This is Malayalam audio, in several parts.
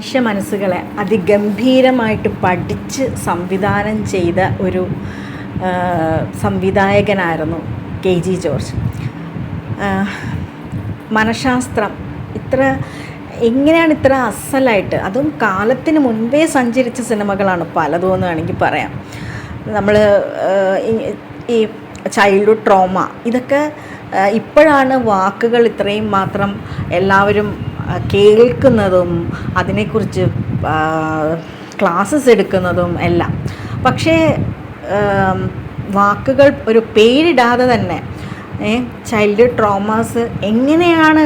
മനുഷ്യ മനസ്സുകളെ അതിഗംഭീരമായിട്ട് പഠിച്ച് സംവിധാനം ചെയ്ത ഒരു സംവിധായകനായിരുന്നു കെ ജി ജോർജ്. മനഃശാസ്ത്രം ഇത്ര എങ്ങനെയാണ് ഇത്ര അസലായിട്ട് അതും കാലത്തിന് മുൻപേ സഞ്ചരിച്ച സിനിമകളാണ് പലതും എന്ന് വേണമെങ്കിൽ പറയാം. നമ്മൾ ഈ ചൈൽഡ്ഹുഡ് ട്രോമ ഇതൊക്കെ ഇപ്പോഴാണ് വാക്കുകൾ ഇത്രയും മാത്രം എല്ലാവരും കേൾക്കുന്നതും അതിനെക്കുറിച്ച് ക്ലാസ്സസ് എടുക്കുന്നതും എല്ലാം. പക്ഷേ വാക്കുകൾ ഒരു പേരിടാതെ തന്നെ ചൈൽഡ് ട്രോമാസ് എങ്ങനെയാണ്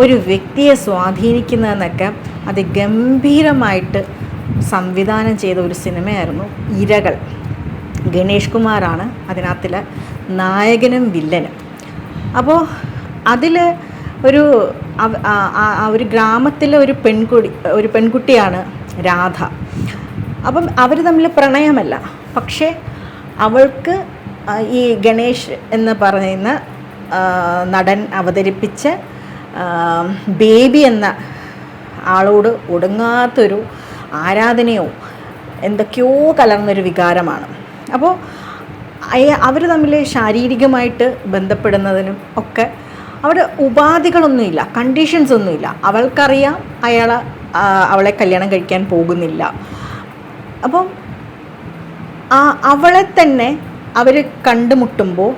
ഒരു വ്യക്തിയെ സ്വാധീനിക്കുന്നതെന്നൊക്കെ അത് ഗംഭീരമായിട്ട് സംവിധാനം ചെയ്ത ഒരു സിനിമയായിരുന്നു ഇരകൾ. ഗണേഷ് കുമാറാണ് അതിനകത്തിലെ നായകനും വില്ലനും. അപ്പോൾ അതിൽ ഒരു ഒരു ഗ്രാമത്തിലെ ഒരു പെൺകുടി ഒരു പെൺകുട്ടിയാണ് രാധ. അപ്പം അവർ തമ്മിൽ പ്രണയമല്ല. പക്ഷേ അവൾക്ക് ഈ ഗണേഷ് എന്ന് പറയുന്ന നടൻ അവതരിപ്പിച്ച ബേബി എന്ന ആളോട് ഒടുങ്ങാത്തൊരു ആരാധനയോ എന്തൊക്കെയോ കലർന്നൊരു വികാരമാണ്. അപ്പോൾ അവർ തമ്മിൽ ശാരീരികമായിട്ട് ബന്ധപ്പെടുന്നതിനും ഒക്കെ അവിടെ ഉപാധികളൊന്നുമില്ല കണ്ടീഷൻസ് ഒന്നുമില്ല. അവൾക്കറിയാം അയാൾ അവളെ കല്യാണം കഴിക്കാൻ പോകുന്നില്ല. അപ്പം ആ അവളെ തന്നെ അവർ കണ്ടുമുട്ടുമ്പോൾ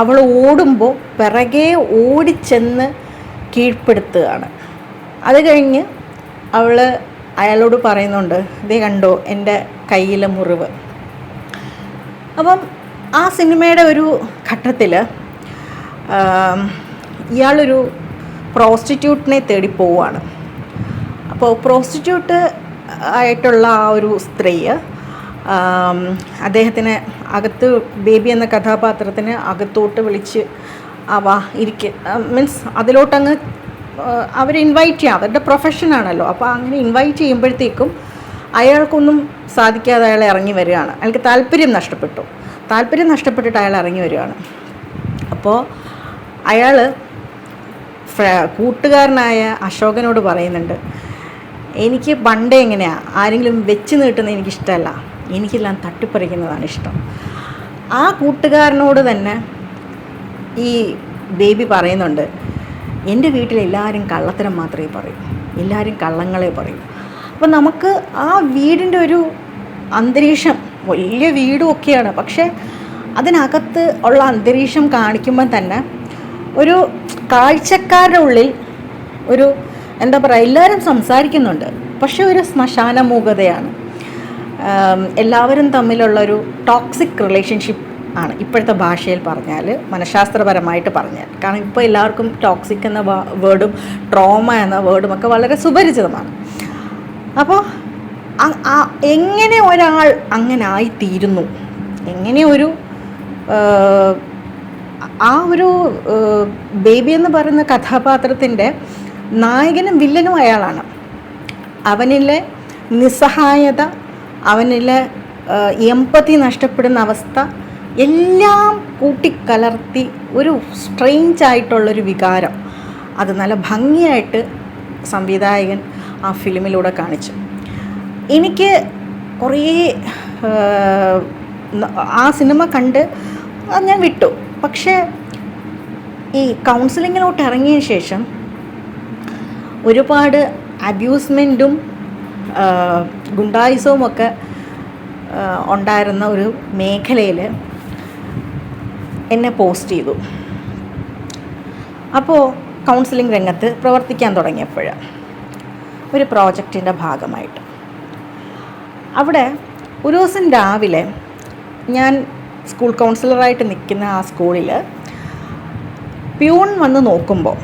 അവൾ ഓടുമ്പോൾ പിറകെ ഓടിച്ചെന്ന് കീഴ്പ്പെടുത്തുകയാണ്. അത് കഴിഞ്ഞ് അവൾ അയാളോട് പറയുന്നുണ്ട് ഇതേ കണ്ടോ എന്റെ കയ്യിലെ മുറിവ്. അപ്പം ആ സിനിമയുടെ ഒരു ഘട്ടത്തിൽ ഇയാളൊരു പ്രോസ്റ്റിറ്റ്യൂട്ടിനെ തേടി പോവുകയാണ് അപ്പോൾ പ്രോസ്റ്റിറ്റ്യൂട്ട് ആയിട്ടുള്ള ആ ഒരു സ്ത്രീ അദ്ദേഹത്തിന് അകത്ത് ബേബി എന്ന കഥാപാത്രത്തിന് അകത്തോട്ട് വിളിച്ച് അവ ഇരിക്ക. മീൻസ് അതിലോട്ടങ്ങ് അവർ ഇൻവൈറ്റ് ചെയ്യാം. അവരുടെ പ്രൊഫഷനാണല്ലോ അപ്പോൾ അങ്ങനെ ഇൻവൈറ്റ് ചെയ്യുമ്പോഴത്തേക്കും അയാൾക്കൊന്നും സാധിക്കാതെ അയാൾ ഇറങ്ങി വരികയാണ്. അയാൾക്ക് താല്പര്യം നഷ്ടപ്പെട്ടു. താല്പര്യം നഷ്ടപ്പെട്ടിട്ട് അയാൾ ഇറങ്ങി വരികയാണ്. അപ്പോൾ അയാൾ കൂട്ടുകാരനായ അശോകനോട് പറയുന്നുണ്ട് എനിക്ക് പണ്ടേ എങ്ങനെയാണ് ആരെങ്കിലും വെച്ച് നീട്ടുന്നത് എനിക്കിഷ്ടമല്ല എനിക്കെല്ലാം തട്ടിപ്പറിക്കുന്നതാണ് ഇഷ്ടം. ആ കൂട്ടുകാരനോട് തന്നെ ഈ ബേബി പറയുന്നുണ്ട് എന്റെ വീട്ടിൽ എല്ലാവരും കള്ളത്തരം മാത്രമേ പറയൂ. എല്ലാവരും കള്ളങ്ങളെ പറയൂ. അപ്പോൾ നമുക്ക് ആ വീടിന്റെ ഒരു അന്തരീക്ഷം വലിയ വീടും ഒക്കെയാണ്. പക്ഷേ അതിനകത്ത് ഉള്ള അന്തരീക്ഷം കാണിക്കുമ്പോൾ തന്നെ ഒരു കാഴ്ചക്കാരുടെ ഉള്ളിൽ ഒരു എന്താ പറയുക എല്ലാവരും സംസാരിക്കുന്നുണ്ട്. പക്ഷെ ഒരു ശ്മശാന മൂകതയാണ് എല്ലാവരും തമ്മിലുള്ളൊരു ടോക്സിക് റിലേഷൻഷിപ്പ് ആണ് ഇപ്പോഴത്തെ ഭാഷയിൽ പറഞ്ഞാൽ മനഃശാസ്ത്രപരമായിട്ട് പറഞ്ഞാൽ കാരണം ഇപ്പോൾ എല്ലാവർക്കും ടോക്സിക് എന്ന വേർഡും ട്രോമ എന്ന വേർഡും ഒക്കെ വളരെ സുപരിചിതമാണ്. അപ്പോൾ എങ്ങനെ ഒരാൾ അങ്ങനെ ആയിത്തീരുന്നു? എങ്ങനെ ഒരു ആ, ഒരു ബേബി എന്ന് പറയുന്ന കഥാപാത്രത്തിന്റെ നായകനും വില്ലനും അയാളാണ്. അവനിലെ നിസ്സഹായത അവനിലെ എമ്പതി നഷ്ടപ്പെടുന്ന അവസ്ഥ എല്ലാം കൂട്ടിക്കലർത്തി ഒരു സ്ട്രെയിഞ്ച് ആയിട്ടുള്ളൊരു വികാരം. അത് നല്ല ഭംഗിയായിട്ട് സംവിധായകൻ ആ ഫിലിമിലൂടെ കാണിച്ചു. എനിക്ക് കുറേ ആ, സിനിമ കണ്ട് ഞാൻ വിട്ടു. പക്ഷേ ഈ കൗൺസിലിങ്ങിലോട്ട് ഇറങ്ങിയ ശേഷം ഒരുപാട് അബ്യൂസ്മെന്റും ഗുണ്ടായുസവും ഒക്കെ ഉണ്ടായിരുന്ന ഒരു മേഖലയിൽ എന്നെ പോസ്റ്റ് ചെയ്തു. അപ്പോൾ കൗൺസിലിംഗ് രംഗത്ത് പ്രവർത്തിക്കാൻ തുടങ്ങിയപ്പോൾ ഒരു പ്രോജക്റ്റിന്റെ ഭാഗമായിട്ട്. അവിടെ ഒരു ദിവസം രാവിലെ ഞാൻ സ്കൂൾ കൗൺസിലറായിട്ട് നിൽക്കുന്ന ആ സ്കൂളിൽ പ്യൂൺ വന്ന് നോക്കുമ്പോൾ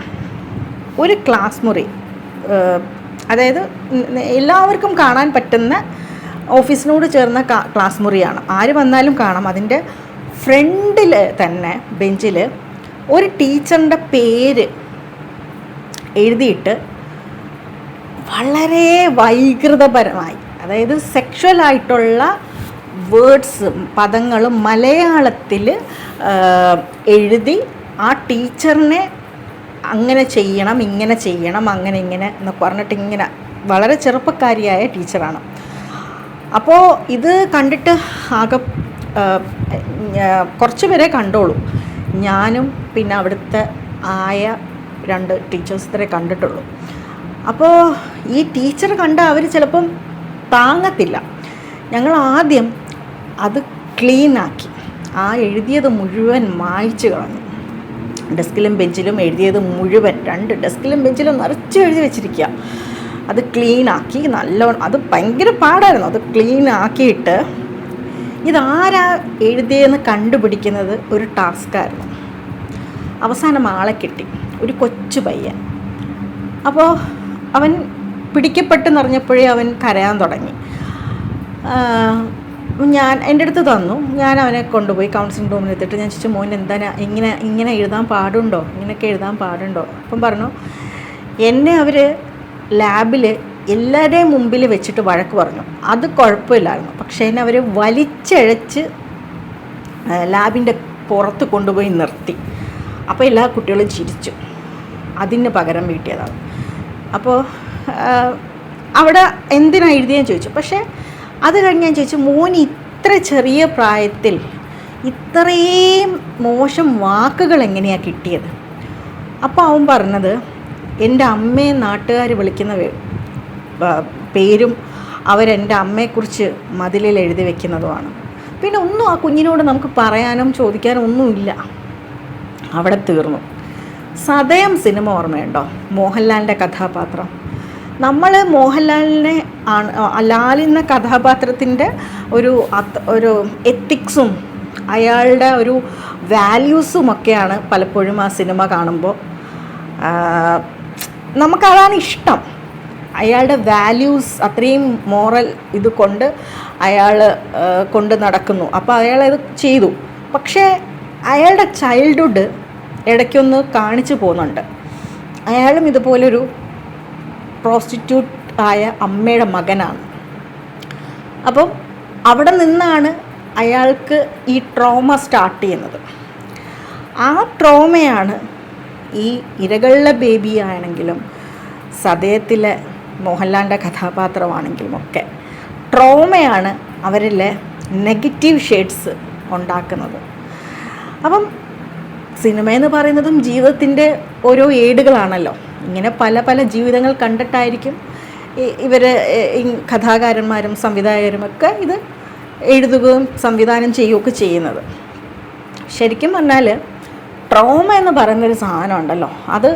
ഒരു ക്ലാസ് മുറി അതായത് എല്ലാവർക്കും കാണാൻ പറ്റുന്ന ഓഫീസിനോട് ചേർന്ന ക്ലാസ് മുറിയാണ്. ആര് വന്നാലും കാണാം. അതിന്റെ ഫ്രണ്ടിൽ തന്നെ ബെഞ്ചിൽ ഒരു ടീച്ചറിന്റെ പേര് എഴുതിയിട്ട് വളരെ വൈകൃതപരമായി അതായത് സെക്ഷൽ ആയിട്ടുള്ള വേർഡ്സ് പദങ്ങളും മലയാളത്തിൽ എഴുതി ആ ടീച്ചറിനെ അങ്ങനെ ചെയ്യണം ഇങ്ങനെ ചെയ്യണം അങ്ങനെ ഇങ്ങനെ എന്നൊക്കെ പറഞ്ഞിട്ട് ഇങ്ങനെ വളരെ ചെറുപ്പക്കാരിയായ ടീച്ചറാണ്. അപ്പോൾ ഇത് കണ്ടിട്ട് ആകെ കുറച്ച് പേരെ കണ്ടോളൂ ഞാനും പിന്നെ അവിടുത്തെ ആയ രണ്ട് ടീച്ചേഴ്സിനെ കണ്ടിട്ടുള്ളൂ. അപ്പോൾ ഈ ടീച്ചർ കണ്ട അവർ ചിലപ്പം താങ്ങത്തില്ല. ഞങ്ങൾ ആദ്യം അത് ക്ലീനാക്കി ആ എഴുതിയത് മുഴുവൻ മായ്ച്ചു കളഞ്ഞു. ഡെസ്കിലും ബെഞ്ചിലും എഴുതിയത് മുഴുവൻ രണ്ട് ഡെസ്കിലും ബെഞ്ചിലും നിറച്ച് എഴുതി വെച്ചിരിക്കുക അത് ക്ലീനാക്കി നല്ലോണം അത് ഭയങ്കര പാടായിരുന്നു. അത് ക്ലീനാക്കിയിട്ട് ഇതാരാ എഴുതിയെന്ന് കണ്ടുപിടിക്കുന്നത്? ഒരു ടാസ്ക്കായിരുന്നു. അവസാനം ആളെ കിട്ടി. ഒരു കൊച്ചു പയ്യൻ. അപ്പോൾ അവൻ പിടിക്കപ്പെട്ടെന്നറിഞ്ഞപ്പോഴേ അവൻ കരയാൻ തുടങ്ങി. ഞാൻ എന്റെ അടുത്ത് തന്നു. ഞാൻ അവനെ കൊണ്ടുപോയി കൗൺസിലിംഗ് റൂമിൽ എത്തിയിട്ട് ഞാൻ ചോദിച്ചു മോൻ എന്താ ഇങ്ങനെ ഇങ്ങനെ എഴുതാൻ പാടുണ്ടോ? ഇങ്ങനെയൊക്കെ എഴുതാൻ പാടുണ്ടോ? അപ്പം പറഞ്ഞു എന്നെ അവർ ലാബിൽ എല്ലാവരുടെയും മുമ്പിൽ വെച്ചിട്ട് വഴക്ക് പറഞ്ഞു. അത് കുഴപ്പമില്ലായിരുന്നു. പക്ഷേ എന്നെ അവർ വലിച്ചഴച്ച് ലാബിന്റെ പുറത്ത് കൊണ്ടുപോയി നിർത്തി. അപ്പോൾ എല്ലാ കുട്ടികളും ചിരിച്ചു. അതിന് പകരം വീട്ടിയതാണ്. അപ്പോൾ അവിടെ എന്തിനാണ് എഴുതിയെന്ന് ചോദിച്ചു. പക്ഷേ അത് കഴിഞ്ഞ് ഞാൻ ചോദിച്ചു മോൻ ഇത്ര ചെറിയ പ്രായത്തിൽ ഇത്രയും മോശം വാക്കുകൾ എങ്ങനെയാണ് കിട്ടിയത്? അപ്പോൾ അവൻ പറഞ്ഞത് എന്റെ അമ്മയെ നാട്ടുകാർ വിളിക്കുന്ന പേരും അവരെന്റെ അമ്മയെക്കുറിച്ച് മതിലിൽ എഴുതി വെക്കുന്നതുമാണ്. പിന്നെ ഒന്നും ആ കുഞ്ഞിനോട് നമുക്ക് പറയാനും ചോദിക്കാനും ഒന്നുമില്ല. അവിടെ തീർന്നു. സദയം സിനിമ ഓർമ്മയുണ്ടോ? മോഹൻലാലിന്റെ കഥാപാത്രം. നമ്മൾ മോഹൻലാലിനെ ആണ് ലാൽ കഥാപാത്രത്തിന്റെ ഒരു ഒരു എത്തിക്സും അയാളുടെ ഒരു വാല്യൂസും ഒക്കെയാണ് പലപ്പോഴും ആ സിനിമ കാണുമ്പോൾ നമുക്കതാണ് ഇഷ്ടം. അയാളുടെ വാല്യൂസ് അത്രയും മോറൽ ഇത് കൊണ്ട് അയാൾ കൊണ്ട് നടക്കുന്നു. അപ്പോൾ അയാളത് ചെയ്തു. പക്ഷേ അയാളുടെ ചൈൽഡ്ഹുഡ് ഇടയ്ക്കൊന്ന് കാണിച്ചു പോകുന്നുണ്ട്. അയാളും ഇതുപോലൊരു പ്രോസ്റ്റിറ്റ്യൂട്ട് ആയ അമ്മയുടെ മകനാണ്. അപ്പം അവിടെ നിന്നാണ് അയാൾക്ക് ഈ ട്രോമ സ്റ്റാർട്ട് ചെയ്യുന്നത്. ആ ട്രോമയാണ് ഈ ഇരകളിലെ ബേബി ആണെങ്കിലും സദയത്തിലെ മോഹൻലാലിന്റെ കഥാപാത്രമാണെങ്കിലും ഒക്കെ ട്രോമയാണ് അവരിലെ നെഗറ്റീവ് ഷെയ്ഡ്സ് ഉണ്ടാക്കുന്നത്. അപ്പം സിനിമ എന്ന് പറയുന്നതും ജീവിതത്തിന്റെ ഓരോ ഏടുകളാണല്ലോ. ഇങ്ങനെ പല പല ജീവിതങ്ങൾ കണ്ടിട്ടായിരിക്കും ഇവർ കഥാകാരന്മാരും സംവിധായകരും ഒക്കെ ഇത് എഴുതുകയും സംവിധാനം ചെയ്യുകയൊക്കെ ചെയ്യുന്നത്. ശരിക്കും പറഞ്ഞാൽ ട്രോമ എന്ന് പറയുന്നൊരു സാധനം ഉണ്ടല്ലോ. അത്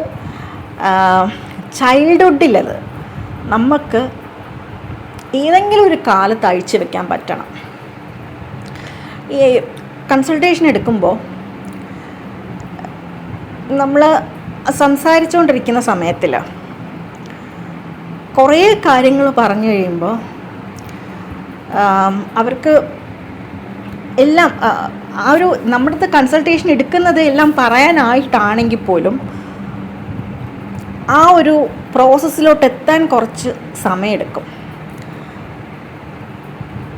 ചൈൽഡ്ഹുഡിലത് നമുക്ക് ഏതെങ്കിലും ഒരു കാലത്ത് അഴിച്ചു വെക്കാൻ പറ്റണം. ഈ കൺസൾട്ടേഷൻ എടുക്കുമ്പോൾ നമ്മൾ സംസാരിച്ചുകൊണ്ടിരിക്കുന്ന സമയത്തിൽ കുറേ കാര്യങ്ങൾ പറഞ്ഞു കഴിയുമ്പോൾ അവർക്ക് എല്ലാം ആ, ഒരു നമ്മുടെ കൺസൾട്ടേഷൻ എടുക്കുന്നത് എല്ലാം പറയാനായിട്ടാണെങ്കിൽ പോലും ആ ഒരു പ്രോസസ്സിലോട്ട് എത്താൻ കുറച്ച് സമയമെടുക്കും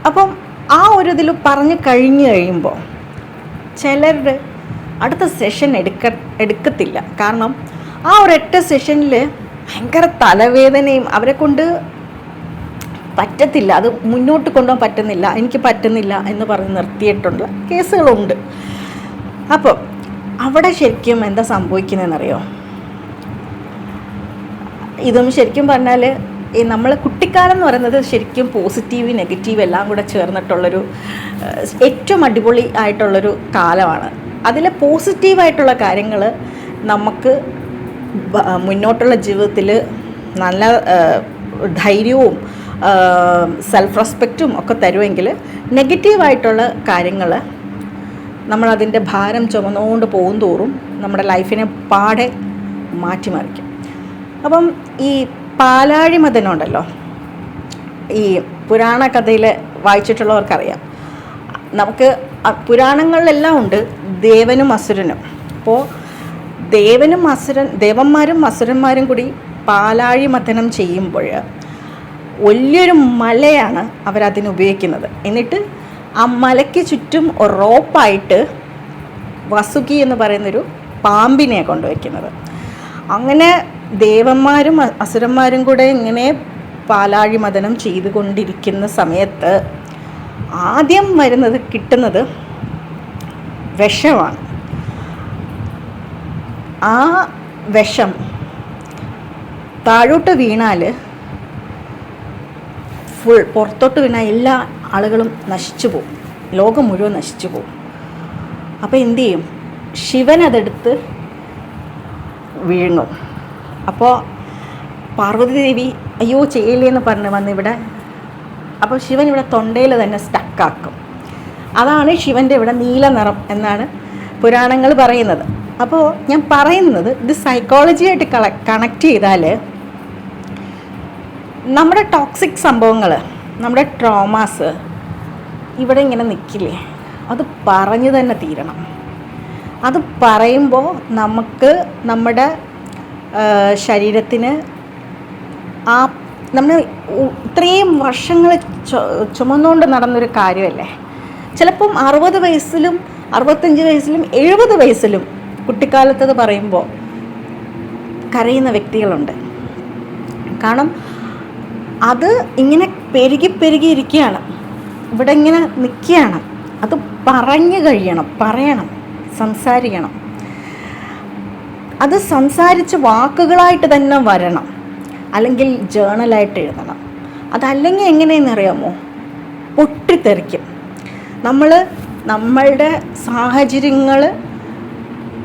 അപ്പം ആ ഒരു ഇതിൽ പറഞ്ഞു കഴിഞ്ഞു കഴിയുമ്പോൾ ചിലരുടെ അടുത്ത സെഷൻ എടുക്ക എടുക്കത്തില്ല. കാരണം ആ ഒരൊറ്റ സെഷനിൽ ഭയങ്കര തലവേദനയും അവരെ കൊണ്ട് പറ്റത്തില്ല. അത് മുന്നോട്ട് കൊണ്ടുപോകാൻ പറ്റുന്നില്ല. എനിക്ക് പറ്റുന്നില്ല എന്ന് പറഞ്ഞ് നിർത്തിയിട്ടുള്ള കേസുകളുണ്ട്. അപ്പം അവിടെ ശരിക്കും എന്താ സംഭവിക്കുന്നതെന്നറിയോ? ഇതും ശരിക്കും പറഞ്ഞാൽ ഈ നമ്മൾ കുട്ടിക്കാലം എന്ന് പറയുന്നത് ശരിക്കും പോസിറ്റീവ് നെഗറ്റീവ് എല്ലാം കൂടെ ചേർന്നിട്ടുള്ളൊരു ഏറ്റവും അടിപൊളി ആയിട്ടുള്ളൊരു കാലമാണ്. അതിലെ പോസിറ്റീവായിട്ടുള്ള കാര്യങ്ങൾ നമുക്ക് മുന്നോട്ടുള്ള ജീവിതത്തിൽ നല്ല ധൈര്യവും സെൽഫ് റെസ്പെക്റ്റും ഒക്കെ തരുമെങ്കിൽ നെഗറ്റീവായിട്ടുള്ള കാര്യങ്ങൾ നമ്മളതിന്റെ ഭാരം ചുമന്നുകൊണ്ട് പോകും തോറും നമ്മുടെ ലൈഫിനെ പാടെ മാറ്റിമറിക്കും. അപ്പം ഈ പാലാഴി മതനുണ്ടല്ലോ ഈ പുരാണ കഥയിൽ വായിച്ചിട്ടുള്ളവർക്കറിയാം. നമുക്ക് പുരാണങ്ങളിലെല്ലാം ഉണ്ട് ദേവനും അസുരനും. അപ്പോൾ ദേവനും അസുരൻ ദേവന്മാരും അസുരന്മാരും കൂടി പാലാഴി മഥനം ചെയ്യുമ്പോൾ വലിയൊരു മലയാണ് അവരതിന് ഉപയോഗിക്കുന്നത്. എന്നിട്ട് ആ മലയ്ക്ക് ചുറ്റും റോപ്പായിട്ട് വസുകി എന്ന് പറയുന്നൊരു പാമ്പിനെ കൊണ്ടുവയ്ക്കുന്നത്. അങ്ങനെ ദേവന്മാരും അസുരന്മാരും കൂടെ ഇങ്ങനെ പാലാഴി മഥനം ചെയ്തുകൊണ്ടിരിക്കുന്ന സമയത്ത് ആദ്യം വരുന്നത് കിട്ടുന്നത് വിഷമാണ്. ആ വിഷം താഴോട്ട് വീണാൽ ഫുൾ പുറത്തോട്ട് വീണാൽ എല്ലാ ആളുകളും നശിച്ചു പോകും. ലോകം മുഴുവൻ നശിച്ചു പോകും. അപ്പോൾ എന്തു ചെയ്യും? ശിവൻ അതെടുത്ത് വീഴുന്നു അപ്പോൾ പാർവതി ദേവി അയ്യോ ചെയ്യില്ലേ എന്ന് പറഞ്ഞ് വന്ന് ഇവിടെ അപ്പോൾ ശിവൻ ഇവിടെ തൊണ്ടയിൽ തന്നെ സ്റ്റക്കാക്കും അതാണ് ശിവന്റെ ഇവിടെ നീല നിറം എന്നാണ് പുരാണങ്ങൾ പറയുന്നത്. അപ്പോൾ ഞാൻ പറയുന്നത് ഇത് സൈക്കോളജിയായിട്ട് കള കണക്ട് ചെയ്താൽ നമ്മുടെ ടോക്സിക് സംഭവങ്ങൾ നമ്മുടെ ട്രോമാസ് ഇവിടെ ഇങ്ങനെ നിൽക്കില്ലേ? അത് പറഞ്ഞു തന്നെ തീരണം. അത് പറയുമ്പോൾ നമുക്ക് നമ്മുടെ ശരീരത്തിന് ആ നമ്മൾ ഇത്രയും വർഷങ്ങൾ ചുമന്നുകൊണ്ട് നടന്നൊരു കാര്യമല്ലേ? ചിലപ്പം അറുപത് വയസ്സിലും അറുപത്തഞ്ച് വയസ്സിലും എഴുപത് വയസ്സിലും കുട്ടിക്കാലത്തത് പറയുമ്പോൾ കരയുന്ന വ്യക്തികളുണ്ട്. കാരണം അത് ഇങ്ങനെ പെരുകി പെരുകി ഇരിക്കുകയാണ്. ഇവിടെ ഇങ്ങനെ നിൽക്കുകയാണ് അത് പറഞ്ഞു കഴിയണം പറയണം സംസാരിക്കണം. അത് സംസാരിച്ച് വാക്കുകളായിട്ട് തന്നെ വരണം. അല്ലെങ്കിൽ ജേണലായിട്ട് എഴുതണം. അതല്ലെങ്കിൽ എങ്ങനെയെന്ന് അറിയാമോ? പൊട്ടിത്തെറിക്കും. നമ്മൾ നമ്മളുടെ സാഹചര്യങ്ങൾ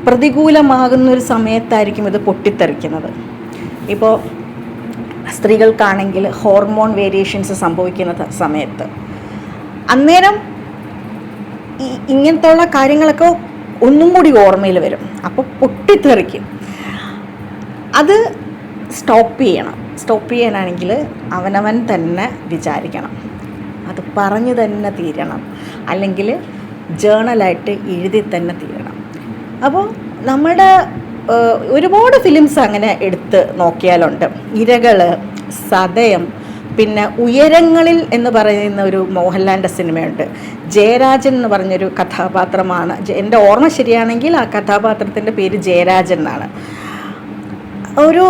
പ്രതികൂലമാകുന്ന ഒരു സമയത്തായിരിക്കും ഇത് പൊട്ടിത്തെറിക്കുന്നത്. ഇപ്പോൾ സ്ത്രീകൾക്കാണെങ്കിൽ ഹോർമോൺ വേരിയേഷൻസ് സംഭവിക്കുന്ന സമയത്ത്. അന്നേരം ഈ ഇങ്ങനത്തുള്ള കാര്യങ്ങളൊക്കെ ഒന്നും കൂടി ഓർമ്മയിൽ വരും. അപ്പോൾ പൊട്ടിത്തെറിക്കും. അത് സ്റ്റോപ്പ് ചെയ്യണം. സ്റ്റോപ്പ് ചെയ്യാനാണെങ്കിൽ അവനവൻ തന്നെ വിചാരിക്കണം. അത് പറഞ്ഞു തന്നെ തീരണം. അല്ലെങ്കിൽ ജേണലായിട്ട് എഴുതി തന്നെ തീരണം. അപ്പോൾ നമ്മുടെ ഒരുപാട് ഫിലിംസ് അങ്ങനെ എടുത്ത് നോക്കിയാലുണ്ട്. ഇരകൾ സതയം പിന്നെ ഉയരങ്ങളിൽ എന്ന് പറയുന്ന ഒരു മോഹൻലാലിന്റെ സിനിമയുണ്ട്. ജയരാജൻ എന്ന് പറഞ്ഞൊരു കഥാപാത്രമാണ്. എന്റെ ഓർമ്മ ശരിയാണെങ്കിൽ ആ കഥാപാത്രത്തിന്റെ പേര് ജയരാജൻ എന്നാണ്. ഒരു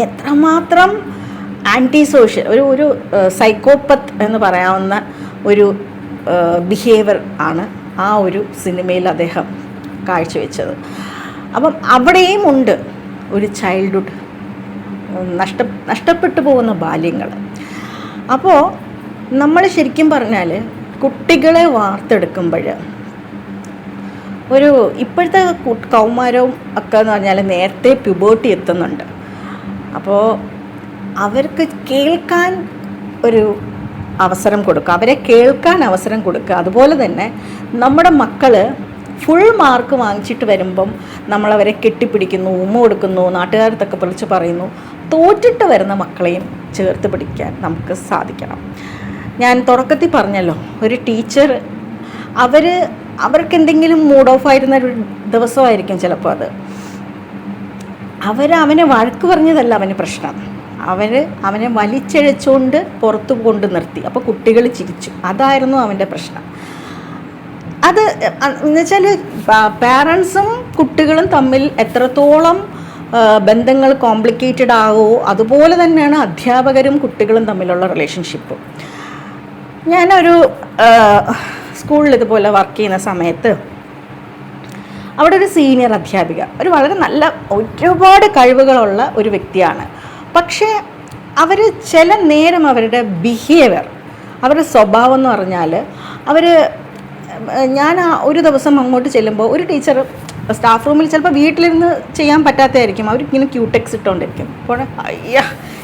എത്രമാത്രം ആന്റി സോഷ്യൽ ഒരു ഒരു സൈക്കോപ്പത്ത് എന്ന് പറയാവുന്ന ഒരു ബിഹേവിയർ ആണ് ആ ഒരു സിനിമയിൽ അദ്ദേഹം കാഴ്ചവെച്ചത്. അപ്പം അവിടെയും ഉണ്ട് ഒരു ചൈൽഡ്ഹുഡ് നഷ്ട നഷ്ടപ്പെട്ടു പോകുന്ന ബാല്യങ്ങൾ. അപ്പോൾ നമ്മൾ ശരിക്കും പറഞ്ഞാൽ കുട്ടികളെ വാർത്തെടുക്കുമ്പോൾ ഒരു ഇപ്പോഴത്തെ കൗമാരവും ഒക്കെ എന്ന് പറഞ്ഞാൽ നേരത്തെ പ്യുബേർട്ടി എത്തുന്നുണ്ട്. അപ്പോൾ അവർക്ക് കേൾക്കാൻ ഒരു അവസരം കൊടുക്കുക. അവരെ കേൾക്കാൻ അവസരം കൊടുക്കുക. അതുപോലെ തന്നെ നമ്മുടെ മക്കൾ ഫുൾ മാർക്ക് വാങ്ങിച്ചിട്ട് വരുമ്പം നമ്മളവരെ കെട്ടിപ്പിടിക്കുന്നു ഉമ്മ കൊടുക്കുന്നു നാട്ടുകാരത്തൊക്കെ വിളിച്ച് പറയുന്നു. തോറ്റിട്ട് വരുന്ന മക്കളെയും ചേർത്ത് പിടിക്കാൻ നമുക്ക് സാധിക്കണം. ഞാൻ തുടക്കത്തിൽ പറഞ്ഞല്ലോ ഒരു ടീച്ചർ അവർ അവർക്ക് എന്തെങ്കിലും മൂഡ് ഓഫ് ആയിരുന്ന ഒരു ദിവസമായിരിക്കും ചിലപ്പോൾ അത്. അവർ അവനെ വഴക്ക് പറഞ്ഞതല്ല അവന് പ്രശ്നം. അവർ അവനെ വലിച്ചഴച്ചുകൊണ്ട് പുറത്തു കൊണ്ട് നിർത്തി. അപ്പോൾ കുട്ടികൾ ചിരിച്ചു. അതായിരുന്നു അവന്റെ പ്രശ്നം. അത് എന്നുവെച്ചാൽ പാരൻസും കുട്ടികളും തമ്മിൽ എത്രത്തോളം ബന്ധങ്ങൾ കോംപ്ലിക്കേറ്റഡ് ആകുമോ അതുപോലെ തന്നെയാണ് അധ്യാപകരും കുട്ടികളും തമ്മിലുള്ള റിലേഷൻഷിപ്പ് ഞാനൊരു സ്കൂളിൽ ഇതുപോലെ വർക്ക് ചെയ്യുന്ന സമയത്ത് അവിടെ ഒരു സീനിയർ അധ്യാപിക ഒരു വളരെ നല്ല ഒരുപാട് കഴിവുകളുള്ള ഒരു വ്യക്തിയാണ്. പക്ഷേ അവർ ചില നേരം അവരുടെ ബിഹേവിയർ അവരുടെ സ്വഭാവം എന്ന് പറഞ്ഞാൽ അവർ ഞാൻ ആ ഒരു ദിവസം അങ്ങോട്ട് ചെല്ലുമ്പോൾ ഒരു ടീച്ചർ സ്റ്റാഫ് റൂമിൽ ചിലപ്പോൾ വീട്ടിലിരുന്ന് ചെയ്യാൻ പറ്റാത്തതായിരിക്കും. അവർ ഇങ്ങനെ ക്യൂടെക്സ് ഇട്ടുകൊണ്ടിരിക്കും അപ്പോൾ അയ്യ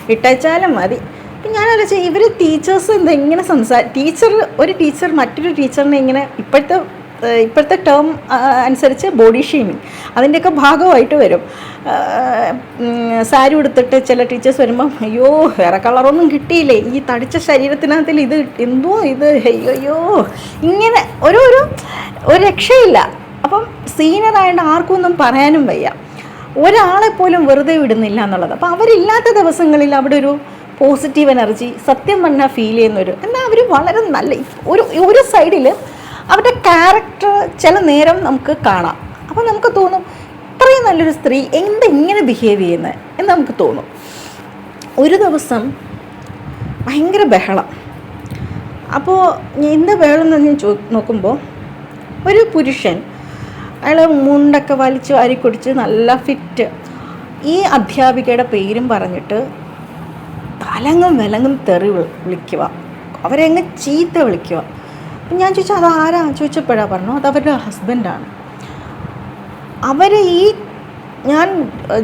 ഇട്ടച്ചാലും മതി. അപ്പം ഞാനല്ല ഇവർ ടീച്ചേഴ്സ് എന്താ ഇങ്ങനെ സംസാ ടീച്ചർ ഒരു ടീച്ചർ മറ്റൊരു ടീച്ചറിനെ ഇങ്ങനെ ഇപ്പോഴത്തെ ഇപ്പോഴത്തെ ടേം അനുസരിച്ച് ബോഡി ഷെയ്മിങ് അതിന്റെയൊക്കെ ഭാഗമായിട്ട് വരും. സാരി ഉടുത്തിട്ട് ചില ടീച്ചേഴ്സ് വരുമ്പം അയ്യോ വേറെ കളറൊന്നും കിട്ടിയില്ലേ? ഈ തടിച്ച ശരീരത്തിനകത്തിൽ ഇത് എന്തോ ഇത്? അയ്യോ ഇങ്ങനെ ഒരു ഒരു രക്ഷയില്ല. അപ്പം സീനിയർ ആയതുകൊണ്ട് ആർക്കും ഒന്നും പറയാനും വയ്യ. ഒരാളെ പോലും വെറുതെ വിടുന്നില്ല എന്നുള്ളത്. അപ്പോൾ അവരില്ലാത്ത ദിവസങ്ങളിൽ അവിടെ ഒരു പോസിറ്റീവ് എനർജി സത്യം പറഞ്ഞാൽ ഫീൽ ചെയ്യുന്നൊരു എന്നാൽ അവർ വളരെ നല്ല ഒരു ഒരു സൈഡിൽ അവരുടെ ക്യാരക്ടർ ചില നേരം നമുക്ക് കാണാം. അപ്പോൾ നമുക്ക് തോന്നും ഇത്രയും നല്ലൊരു സ്ത്രീ എന്ത് ഇങ്ങനെ ബിഹേവ് ചെയ്യുന്നത് എന്ന് നമുക്ക് തോന്നും. ഒരു ദിവസം ഭയങ്കര ബഹളം. അപ്പോൾ എന്ത് ബഹളം എന്ന് ഞാൻ ചോ നോക്കുമ്പോൾ ഒരു പുരുഷൻ അയാൾ മുണ്ടൊക്കെ വലിച്ച് വാരി കുടിച്ച് നല്ല ഫിറ്റ് ഈ അധ്യാപികയുടെ പേരും പറഞ്ഞിട്ട് തലങ്ങും വിലങ്ങും തെറി വിളിക്കുക അവരെങ്ങ് ചീത്ത വിളിക്കുക ഞാൻ ചോദിച്ചു അത് ആരാ ചോദിച്ചപ്പോഴാണ് പറഞ്ഞു അത് അവരുടെ ഹസ്ബൻഡാണ് അവർ ഈ ഞാൻ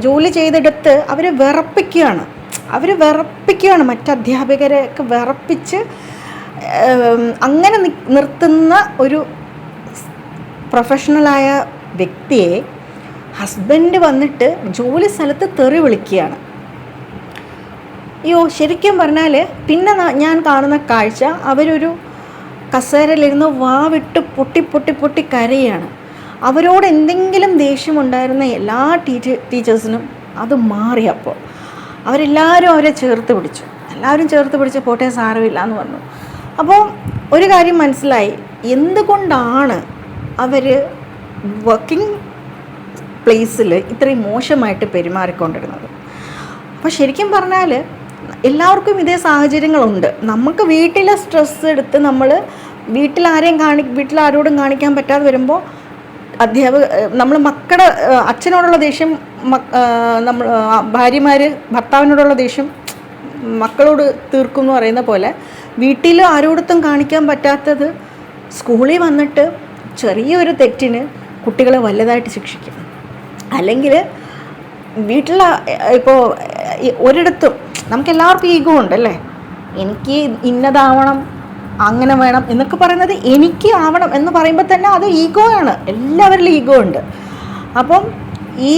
ജോലി ചെയ്തെടുത്ത് അവരെ വിറപ്പിക്കുകയാണ്. അവർ വിറപ്പിക്കുകയാണ് മറ്റ് അധ്യാപകരെ ഒക്കെ വിറപ്പിച്ച് അങ്ങനെ നിർത്തുന്ന ഒരു പ്രൊഫഷണലായ വ്യക്തിയെ ഹസ്ബൻഡ് വന്നിട്ട് ജോലി സ്ഥലത്ത് തെറി വിളിക്കുകയാണ്. അയ്യോ ശരിക്കും പറഞ്ഞാൽ പിന്നെ ഞാൻ കാണുന്ന കാഴ്ച അവരൊരു കസേരയിലിരുന്ന് വാവിട്ട് പൊട്ടി പൊട്ടി പൊട്ടി കരയാണ്. അവരോട് എന്തെങ്കിലും ദേഷ്യമുണ്ടായിരുന്ന എല്ലാ ടീച്ചർ ടീച്ചേഴ്സിനും അത് മാറി അപ്പോൾ. അവരെല്ലാവരും അവരെ ചേർത്ത് പിടിച്ചു. എല്ലാവരും ചേർത്ത് പിടിച്ച് പോട്ടെ സാരമില്ല എന്ന് പറഞ്ഞു. അപ്പോൾ ഒരു കാര്യം മനസ്സിലായി. എന്തുകൊണ്ടാണ് അവർ വർക്കിംഗ് പ്ലേസിൽ ഇത്രയും മോശമായിട്ട് പെരുമാറിക്കൊണ്ടിരുന്നത്? അപ്പോൾ ശരിക്കും പറഞ്ഞാൽ എല്ലാവർക്കും ഇതേ സാഹചര്യങ്ങളുണ്ട്. നമുക്ക് വീട്ടിലെ സ്ട്രെസ് എടുത്ത് നമ്മൾ വീട്ടിൽ ആരെയും കാണി വീട്ടിൽ ആരോടും കാണിക്കാൻ പറ്റാതെ വരുമ്പോൾ അധ്യാപക നമ്മൾ മക്കളുടെ അച്ഛനോടുള്ള ദേഷ്യം നമ്മൾ ഭാര്യമാർ ഭർത്താവിനോടുള്ള ദേഷ്യം മക്കളോട് തീർക്കും എന്ന് പറയുന്ന പോലെ വീട്ടിൽ ആരോടത്തും കാണിക്കാൻ പറ്റാത്തത് സ്കൂളിൽ വന്നിട്ട് ചെറിയൊരു തെറ്റിന് കുട്ടികളെ വലുതായിട്ട് ശിക്ഷിക്കും. അല്ലെങ്കിൽ വീട്ടിൽ ഇപ്പോൾ ഒരിടത്തും നമുക്ക് എല്ലാവർക്കും ഈഗോ ഉണ്ടല്ലേ? എനിക്ക് ഇന്നതാവണം അങ്ങനെ വേണം എന്നൊക്കെ പറയുന്നത് എനിക്ക് ആവണം എന്ന് പറയുമ്പോൾ തന്നെ അത് ഈഗോ ആണ് എല്ലാവരിലും ഈഗോ ഉണ്ട്. അപ്പം ഈ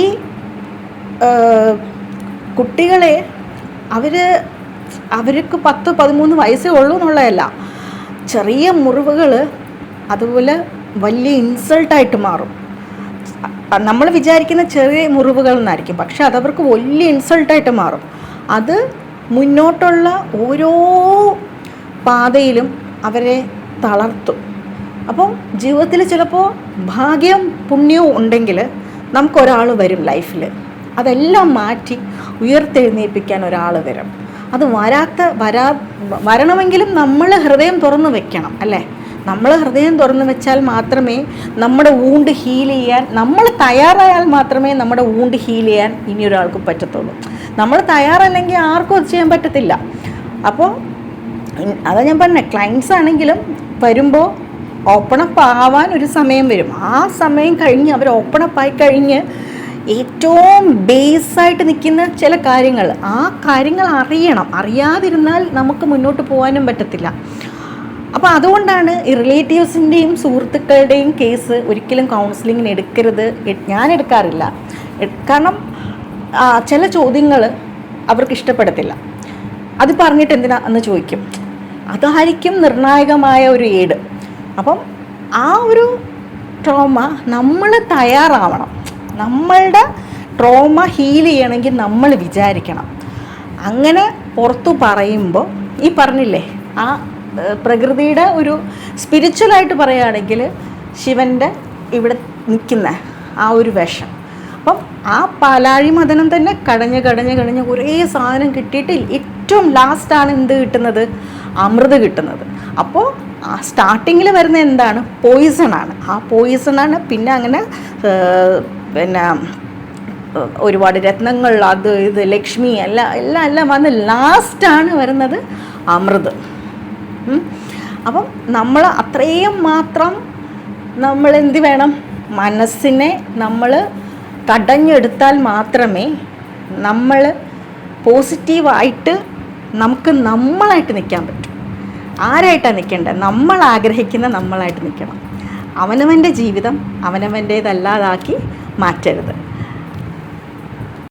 കുട്ടികളെ അവർ അവർക്ക് പത്ത് പതിമൂന്ന് വയസ്സേ ഉള്ളൂ എന്നുള്ളതല്ല. ചെറിയ മുറിവുകൾ അതുപോലെ വലിയ ഇൻസൾട്ടായിട്ട് മാറും. നമ്മൾ വിചാരിക്കുന്ന ചെറിയ മുറിവുകൾ എന്നായിരിക്കും പക്ഷെ അതവർക്ക് വലിയ ഇൻസൾട്ടായിട്ട് മാറും. അത് മുന്നോട്ടുള്ള ഓരോ പാതയിലും അവരെ തളർത്തും. അപ്പം ജീവിതത്തിൽ ചിലപ്പോൾ ഭാഗ്യം പുണ്യവും ഉണ്ടെങ്കിൽ നമുക്കൊരാൾ വരും ലൈഫിൽ. അതെല്ലാം മാറ്റി ഉയർത്തെഴുന്നേൽപ്പിക്കാൻ ഒരാൾ വരും. അത് വരാത്ത വരാ വരണമെങ്കിലും നമ്മൾ ഹൃദയം തുറന്നു വെക്കണം അല്ലേ? നമ്മൾ ഹൃദയം തുറന്നു വെച്ചാൽ മാത്രമേ നമ്മുടെ ഊണ്ട് ഹീൽ ചെയ്യാൻ നമ്മൾ തയ്യാറായാൽ മാത്രമേ നമ്മുടെ ഊണ്ട് ഹീൽ ചെയ്യാൻ ഇനി പറ്റത്തുള്ളൂ. നമ്മൾ തയ്യാറല്ലെങ്കിൽ ആർക്കും അത് ചെയ്യാൻ പറ്റത്തില്ല. അപ്പോൾ അതാ ഞാൻ പറഞ്ഞ ക്ലയൻസ് ആണെങ്കിലും വരുമ്പോൾ ഓപ്പണപ്പ് ആവാൻ ഒരു സമയം വരും. ആ സമയം കഴിഞ്ഞ് അവർ ഓപ്പണപ്പ് ആയി കഴിഞ്ഞ് ഏറ്റവും ബേസായിട്ട് നിൽക്കുന്ന ചില കാര്യങ്ങൾ ആ കാര്യങ്ങൾ അറിയണം. അറിയാതിരുന്നാൽ നമുക്ക് മുന്നോട്ട് പോകാനും പറ്റത്തില്ല. അപ്പോൾ അതുകൊണ്ടാണ് ഈ റിലേറ്റീവ്സിന്റെയും സുഹൃത്തുക്കളുടെയും കേസ് ഒരിക്കലും കൗൺസിലിങ്ങിന് എടുക്കരുത്. ഞാൻ എടുക്കാറില്ല. കാരണം ചില ചോദ്യങ്ങൾ അവർക്ക് ഇഷ്ടപ്പെടത്തില്ല. അത് പറഞ്ഞിട്ട് എന്തിനാ? എന്ന് ചോദിക്കും. അതായിരിക്കും നിർണായകമായ ഒരു ഏട് അപ്പം ആ ഒരു ട്രോമ നമ്മൾ തയ്യാറാവണം. നമ്മളുടെ ട്രോമ ഹീൽ ചെയ്യണമെങ്കിൽ നമ്മൾ വിചാരിക്കണം. അങ്ങനെ പുറത്തു പറയുമ്പോൾ ഈ പറഞ്ഞില്ലേ ആ പ്രകൃതിയുടെ ഒരു സ്പിരിച്വലായിട്ട് പറയുകയാണെങ്കിൽ ശിവന്റെ ഇവിടെ നിൽക്കുന്ന ആ ഒരു വിഷം. അപ്പം ആ പാലാഴി മദനം തന്നെ കടഞ്ഞ് കടഞ്ഞ് കടഞ്ഞ് കുറേ സാധനം കിട്ടിയിട്ട് ഏറ്റവും ലാസ്റ്റാണ് എന്ത് കിട്ടുന്നത്? അമൃത് കിട്ടുന്നത്. അപ്പോൾ സ്റ്റാർട്ടിങ്ങിൽ വരുന്ന എന്താണ്? പോയിസണാണ് ആ പോയിസണാണ് പിന്നെ അങ്ങനെ പിന്നെ ഒരുപാട് രത്നങ്ങൾ അത് ഇത് ലക്ഷ്മി എല്ലാം എല്ലാം എല്ലാം വന്ന് ലാസ്റ്റാണ് വരുന്നത് അമൃത്. അപ്പം നമ്മൾ അത്രയും മാത്രം നമ്മൾ എന്ത് വേണം? മനസ്സിനെ നമ്മൾ തടഞ്ഞെടുത്താൽ മാത്രമേ നമ്മൾ പോസിറ്റീവായിട്ട് നമുക്ക് നമ്മളായിട്ട് നിൽക്കാൻ പറ്റും. ആരായിട്ടാണ് നിൽക്കേണ്ടത് നമ്മൾ ആഗ്രഹിക്കുന്ന നമ്മളായിട്ട് നിൽക്കണം അവനവന്റെ ജീവിതം അവനവന്റേതല്ലാതാക്കി മാറ്റരുത്.